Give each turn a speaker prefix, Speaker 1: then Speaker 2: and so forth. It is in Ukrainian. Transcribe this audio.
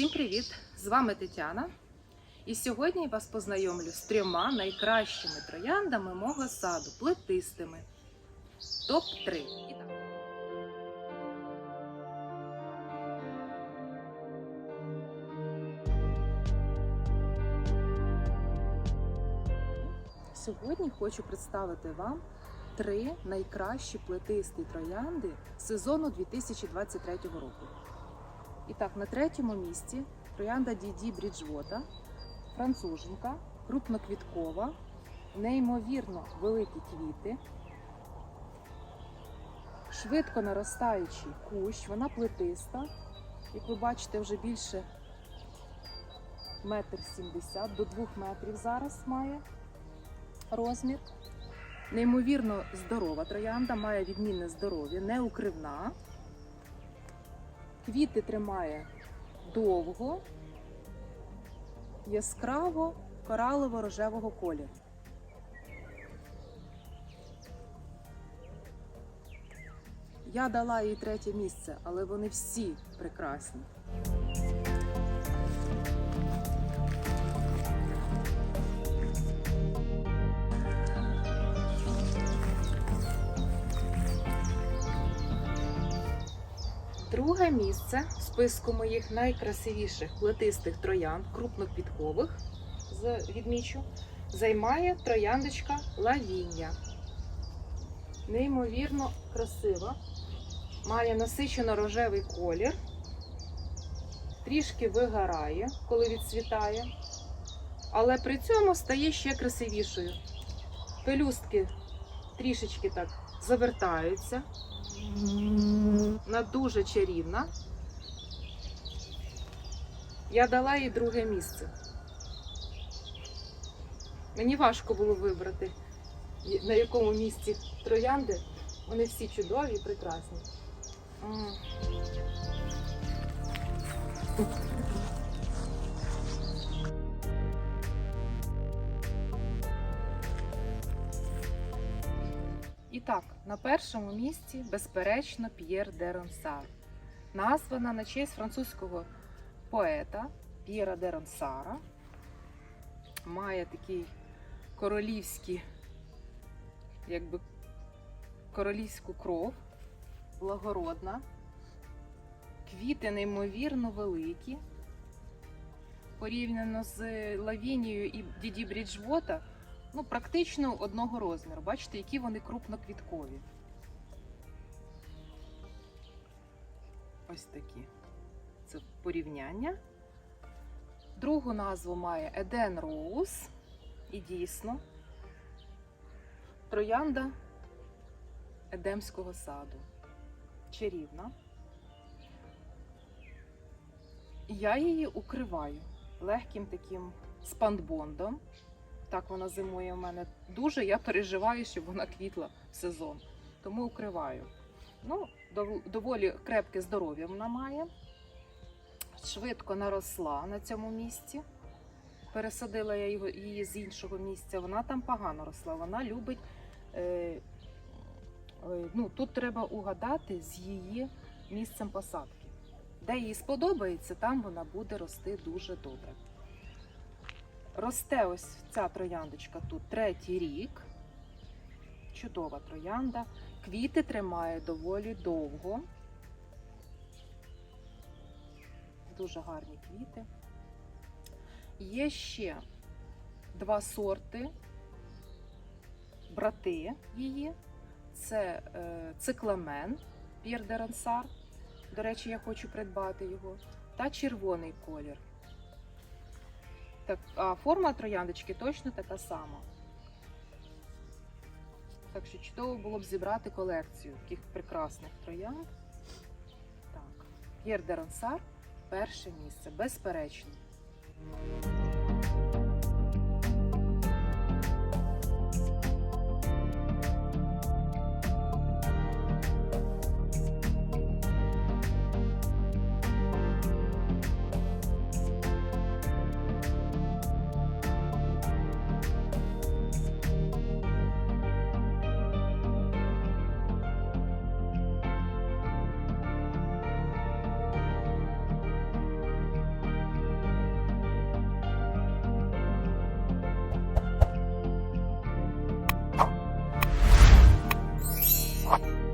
Speaker 1: Всім привіт! З вами Тетяна. І сьогодні я вас познайомлю з трьома найкращими трояндами мого саду, плетистими. Топ-3. Сьогодні хочу представити вам три найкращі плетисті троянди сезону 2023 року. І так, на третьому місці троянда Діді Бріджвота, француженка, крупноквіткова, неймовірно великі квіти, швидко наростаючий кущ, вона плетиста. Як ви бачите, вже більше метр сімдесят до двох метрів зараз має розмір. Неймовірно здорова троянда, має відмінне здоров'я, не укривна. Квіти тримає довго, яскраво коралово-рожевого кольору. Я дала їй третє місце, але вони всі прекрасні. Друге місце в списку моїх найкрасивіших плетистих троянд, крупноквіткових, з- відмічу, займає трояндочка Лавіння. Неймовірно красива, має насичено рожевий колір, трішки вигорає, коли відцвітає, але при цьому стає ще красивішою. Пелюстки трішечки так завертаються. Вона дуже чарівна. Я дала їй друге місце. Мені важко було вибрати, на якому місці троянди. Вони всі чудові і прекрасні. І так, на першому місці, безперечно, П'єр де Ронсар. Названа на честь французького поета П'єра де Ронсара. Має такий королівський, якби королівську кров, благородна. Квіти неймовірно великі. Порівняно з Лавінією і Діді Бріджвота, ну, практично одного розміру. Бачите, які вони крупноквіткові. Ось такі. Це порівняння. Другу назву має Еден Роуз. І дійсно троянда Едемського саду. Чарівна. Я її укриваю легким таким спанбондом. Так вона зимує в мене дуже. Я переживаю, щоб вона квітла в сезон. Тому укриваю. Ну, доволі крепке здоров'я вона має. Швидко наросла на цьому місці. Пересадила я її з іншого місця. Вона там погано росла. Вона любить. Е, е, ну, тут треба угадати з її місцем посадки. Де їй сподобається, там вона буде рости дуже добре. Росте ось ця трояндочка тут третій рік. Чудова троянда. Квіти тримає доволі довго. Дуже гарні квіти. Є ще два сорти, брати її. Це е, цикламен П'єр де Рансар. До речі, я хочу придбати його. Та червоний колір. Так, а форма трояндочки точно така сама. Так що чудово було б зібрати колекцію таких прекрасних троянд. Так, П'єр де Рансар перше місце, безперечно. you